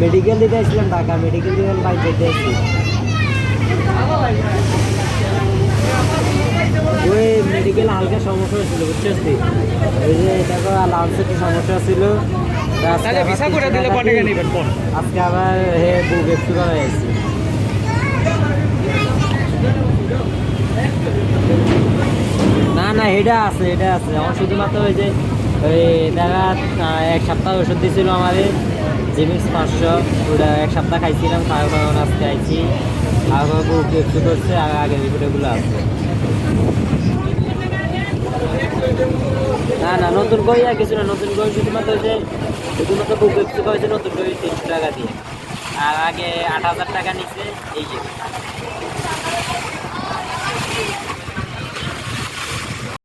Medical দিতে আসছিলাম Dhaka medical দিতে বাইক যেতে আসছি ওই মেডিকেল হালকা সমস্যা হয়েছিল বুঝছিস তুই? ওই যে দেখো লাঞ্চে একটু সমস্যা ছিল তাহলে ভিসা করে দিলে কোন আজকে আবার হে বুক একটু করে আসছি না না, এটা আছে এটা আছে। আমার শুধুমাত্র ওই যে, ওই দেখা এক সপ্তাহ ওষুধ দিয়েছিল আমাদের জিমিক্স পাঁচশো, ওটা এক সপ্তাহ খাইছিলাম খাওয়া আজকে খাইছি আর বুক একটু করছে, আর আগের রিপোর্টগুলো আছে। না না, নতুন বই আর কিছু না, নতুন বই শুধুমাত্র ওই যে শুধুমাত্র বুক বিক্রি করেছে নতুন বই তিনশো টাকা দিয়ে। আর আগে আট হাজার টাকা নিচ্ছে এই যে।